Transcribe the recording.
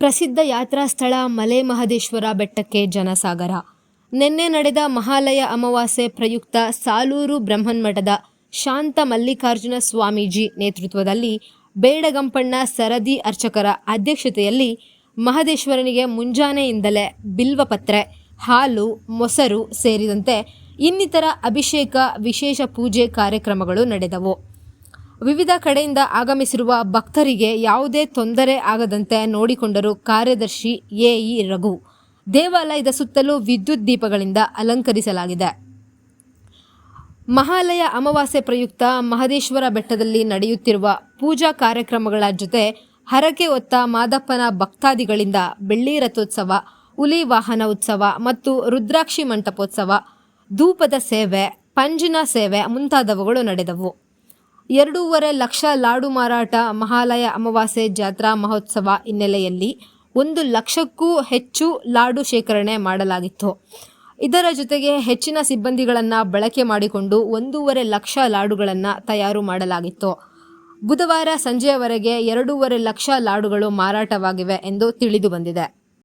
ಪ್ರಸಿದ್ಧ ಯಾತ್ರಾ ಸ್ಥಳ ಮಲೆ ಮಹದೇಶ್ವರ ಬೆಟ್ಟಕ್ಕೆ ಜನಸಾಗರ. ನಿನ್ನೆ ನಡೆದ ಮಹಾಲಯ ಅಮಾವಾಸ್ಯೆ ಪ್ರಯುಕ್ತ ಸಾಲೂರು ಬ್ರಹ್ಮನ್ಮಠದ ಶಾಂತ ಮಲ್ಲಿಕಾರ್ಜುನ ಸ್ವಾಮೀಜಿ ನೇತೃತ್ವದಲ್ಲಿ ಬೇಡಗಂಪಣ್ಣ ಸರದಿ ಅರ್ಚಕರ ಅಧ್ಯಕ್ಷತೆಯಲ್ಲಿ ಮಹದೇಶ್ವರನಿಗೆ ಮುಂಜಾನೆಯಿಂದಲೇ ಬಿಲ್ವಪತ್ರೆ ಹಾಲು, ಮೊಸರು ಸೇರಿದಂತೆ ಇನ್ನಿತರ ಅಭಿಷೇಕ ವಿಶೇಷ ಪೂಜೆ ಕಾರ್ಯಕ್ರಮಗಳು ನಡೆದವು. ವಿವಿಧ ಕಡೆಯಿಂದ ಆಗಮಿಸಿರುವ ಭಕ್ತರಿಗೆ ಯಾವುದೇ ತೊಂದರೆ ಆಗದಂತೆ ನೋಡಿಕೊಂಡರು ಕಾರ್ಯದರ್ಶಿ ಎಇ ರಘು. ದೇವಾಲಯದ ಸುತ್ತಲೂ ವಿದ್ಯುತ್ ದೀಪಗಳಿಂದ ಅಲಂಕರಿಸಲಾಗಿದೆ. ಮಹಾಲಯ ಅಮಾವಾಸ್ಯೆ ಪ್ರಯುಕ್ತ ಮಹದೇಶ್ವರ ಬೆಟ್ಟದಲ್ಲಿ ನಡೆಯುತ್ತಿರುವ ಪೂಜಾ ಕಾರ್ಯಕ್ರಮಗಳ ಜೊತೆ ಹರಕೆ ಹೊತ್ತ ಮಾದಪ್ಪನ ಭಕ್ತಾದಿಗಳಿಂದ ಬೆಳ್ಳಿ ರಥೋತ್ಸವ, ಹುಲಿ ವಾಹನ ಉತ್ಸವ ಮತ್ತು ರುದ್ರಾಕ್ಷಿ ಮಂಟಪೋತ್ಸವ, ಧೂಪದ ಸೇವೆ, ಪಂಜಿನ ಸೇವೆ ಮುಂತಾದವುಗಳು ನಡೆದವು. ಎರಡೂವರೆ ಲಕ್ಷ ಲಾಡು ಮಾರಾಟ ಮಹಾಲಯ ಅಮಾವಾಸ್ಯೆ ಜಾತ್ರಾ ಮಹೋತ್ಸವ ಹಿನ್ನೆಲೆಯಲ್ಲಿ ಒಂದು ಲಕ್ಷಕ್ಕೂ ಹೆಚ್ಚು ಲಾಡು ಶೇಖರಣೆ ಮಾಡಲಾಗಿತ್ತು. ಇದರ ಜೊತೆಗೆ ಹೆಚ್ಚಿನ ಸಿಬ್ಬಂದಿಗಳನ್ನು ಬಳಕೆ ಮಾಡಿಕೊಂಡು ಒಂದೂವರೆ ಲಕ್ಷ ಲಾಡುಗಳನ್ನು ತಯಾರು ಮಾಡಲಾಗಿತ್ತು. ಬುಧವಾರ ಸಂಜೆಯವರೆಗೆ ಎರಡೂವರೆ ಲಕ್ಷ ಲಾಡುಗಳು ಮಾರಾಟವಾಗಿವೆ ಎಂದು ತಿಳಿದು ಬಂದಿದೆ.